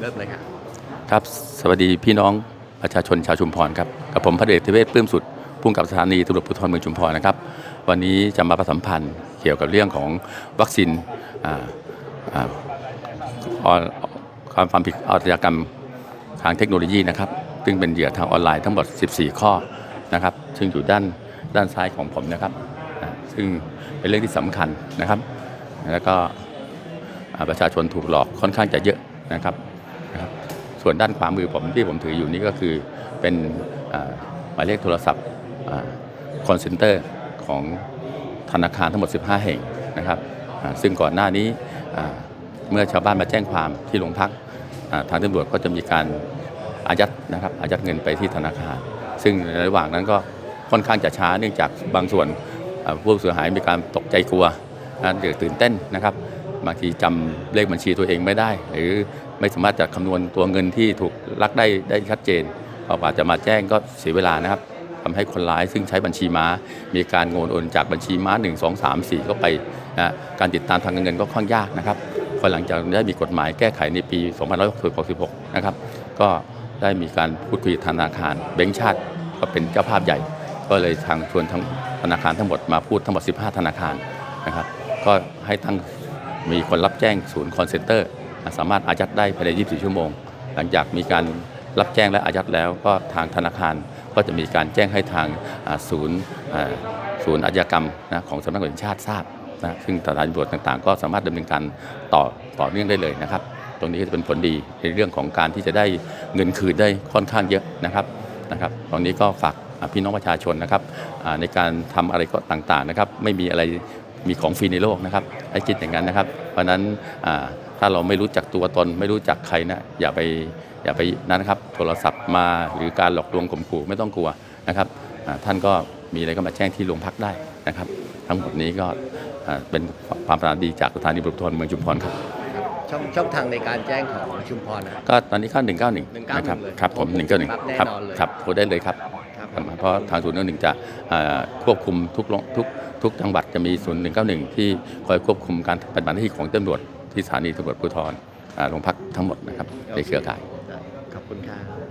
เริ่มเลยครับครับ สวัสดีพี่น้องประชาชนชาวชุมพรครับ กับผมพระเดชเทเวศปลื้มสุดผู้กำกับสถานีตำรวจภูธรเมืองชุมพรนะครับ วันนี้จะมาประสัมพันธ์เกี่ยวกับเรื่องของวัคซีนอ่านความความผิดอาชญากรรมทางเทคโนโลยีนะครับ ซึ่งเป็นเหยื่อทางออนไลน์ทั้งหมด 14 ข้อนะครับ ซึ่งอยู่ด้านด้านซ้ายของผมนะครับ ซึ่งเป็นเรื่องที่สำคัญนะครับ แล้วก็ประชาชนถูกหลอกค่อนข้างจะเยอะนะครับ ส่วนด้านขวามือผมที่ผมถืออยู่นี่ก็คือเป็นหมายเลขโทรศัพท์คอนเซนเตอร์ของธนาคารทั้งหมด 15 แห่งนะครับซึ่งก่อนหน้านี้เมื่อชาวบ้านมาแจ้งความที่โรงพักทางตำรวจก็จะมีการอายัดนะครับอายัดเงินไปที่ธนาคาร ซึ่งในระหว่างนั้นก็ค่อนข้างจะช้าเนื่องจากบางส่วนผู้เสียหายมีการตกใจกลัวนะเดือดตื่นเต้นนะครับบางทีจำเลขบัญชีตัวเองไม่ได้ หรือ ไม่สามารถจะคำนวณตัวเงินที่ถูกลักได้ได้ชัดเจนกว่าจะมาแจ้งก็เสียเวลานะครับทำให้คนร้ายซึ่งใช้บัญชีม้า มีการโอนโอนจากบัญชีม้า 1 2 3 4 ก็ไปนะการติดตามทางการเงินก็ค่อนยากนะครับพอหลังจากได้มีกฎหมายแก้ไขในปี 2566 นะครับ ก็ได้มีการพูดคุยธนาคารแบงก์ชาติก็เป็นเจ้าภาพใหญ่ ก็เลยทางชวนทั้งธนาคารทั้งหมดมาพูดทั้งหมด 15 ธนาคารนะครับ ก็ให้ตั้งมีคนรับแจ้งศูนย์คอนเซ็นเตอร์ สามารถอายัดได้ภายใน 24 ชั่วโมง หลังจากมีการรับแจ้งและอายัดแล้วก็ทางธนาคารก็จะมีการแจ้งให้ทางศูนย์ศูนย์อาชญากรรมนะของสำนักงานตำรวจแห่งชาติทราบนะซึ่งสถานตำรวจต่างๆ ก็สามารถดำเนินการต่อต่อเนื่องได้เลยนะครับ ตรงนี้ก็จะเป็นผลดีในเรื่องของการที่จะได้เงินคืนได้ค่อนข้างเยอะนะครับนะครับ ตรงนี้ก็ฝากพี่น้องประชาชนนะครับในการทำอะไรก็ต่างๆนะครับ ไม่มีอะไร มีของฟรีในโลกนะครับให้คิดอย่างนั้นนะครับ เพราะฉะนั้นอ่าถ้าเราไม่รู้จักตัวตน ไม่รู้จักใครนะอย่าไปอย่าไปนั่นนะครับโทรศัพท์มาหรือการหลอกลวงข่มขู่ไม่ต้องกลัวนะครับอ่าท่านก็มีอะไรก็มาแจ้งที่โรงพักได้นะครับ ทั้งหมดนี้ก็อ่าเป็นความปรารถนาดีจากสถานีตำรวจภูธรเมืองชุมพรครับช่องช่องทางในการแจ้งของชุมพรนะครับก็ตอนนี้เข้า191นะครับเลยครับผมโทร191ปั๊บแน่ครับนอนเลยครับโทรได้เลยครับครับ เพราะทางศูนย์หนึ่งจะควบคุมทุกทุกทุกจังหวัดจะมีศูนย์หนึ่งเก้าหนึ่งที่คอยควบคุมการปฏิบัติหน้าที่ของตำรวจที่สถานีตำรวจภูธรอ่าโรงพักทั้งหมดนะครับในเครือข่ายขอบคุณครับ